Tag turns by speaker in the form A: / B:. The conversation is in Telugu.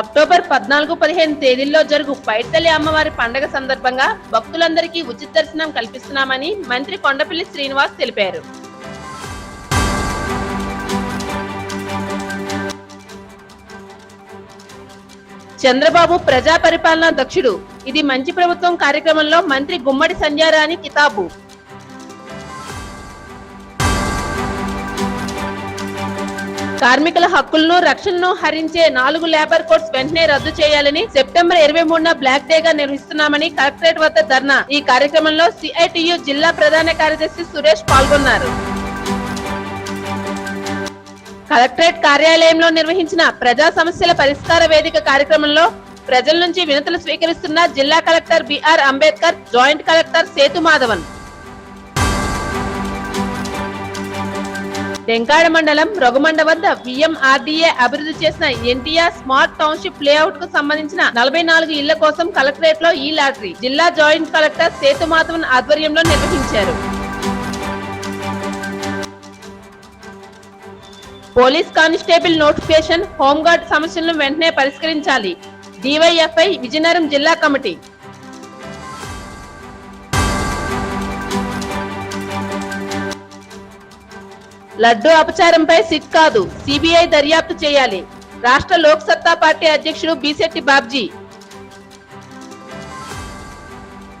A: అక్టోబర్ పద్నాలుగు పదిహేను తేదీల్లో జరుగు పైడితల్లి అమ్మవారి పండగ సందర్భంగా భక్తులందరికీ ఉచిత దర్శనం కల్పిస్తున్నామని మంత్రి కొండపల్లి శ్రీనివాస్ తెలిపారు. చంద్రబాబు ప్రజా పరిపాలనా దక్షుడు ఇది మంచి ప్రభుత్వం కార్యక్రమంలో మంత్రి గుమ్మడి సంజారాణి కితాబు. కార్మికుల హక్కులను రక్షణను హరించే నాలుగు లేబర్ కోడ్స్ వెంటనే రద్దు చేయాలని సెప్టెంబర్ ఇరవై మూడున బ్లాక్ డే గా నిర్వహిస్తున్నామని కలెక్టరేట్ వద్ద ధర్నా. ఈ కార్యక్రమంలో సిఐటియు జిల్లా ప్రధాన కార్యదర్శి సురేష్ పాల్గొన్నారు. కలెక్టరేట్ కార్యాలయంలో నిర్వహించిన ప్రజా సమస్యల పరిష్కార వేదిక కార్యక్రమంలో ప్రజల నుంచి వినతులు స్వీకరిస్తున్న జిల్లా collector BR Ambedkar joint collector Sethu Madhavan Tenkada మండలం రొగమండ వద్ద విఎంఆర్డీఏ అభివృద్ధి చేసిన ఎన్టీఆర్ స్మార్ట్ టౌన్షిప్ లేఅవుట్కు సంబంధించిన నలభై నాలుగు ఇళ్ళ కోసం కలెక్టరేట్లో ఈ లాటరీ. జిల్లా జాయింట్ కలెక్టర్ సేతుమాధవన్ ఆధ్వర్యంలో నిర్వహించారు. పోలీస్ కానిస్టేబుల్ నోటిఫికేషన్ హోంగార్డ్ సమస్యలను వెంటనే పరిష్కరించాలి. డివైఎఫ్ఐ విజయనగరం జిల్లా కమిటీ. లడ్డు అపచారంపై సిట్ కాదు సిబిఐ దర్యాప్తు చేయాలి. రాష్ట్ర లోక్ సత్తా పార్టీ అధ్యక్షుడు బీశెట్టి బాబ్జీ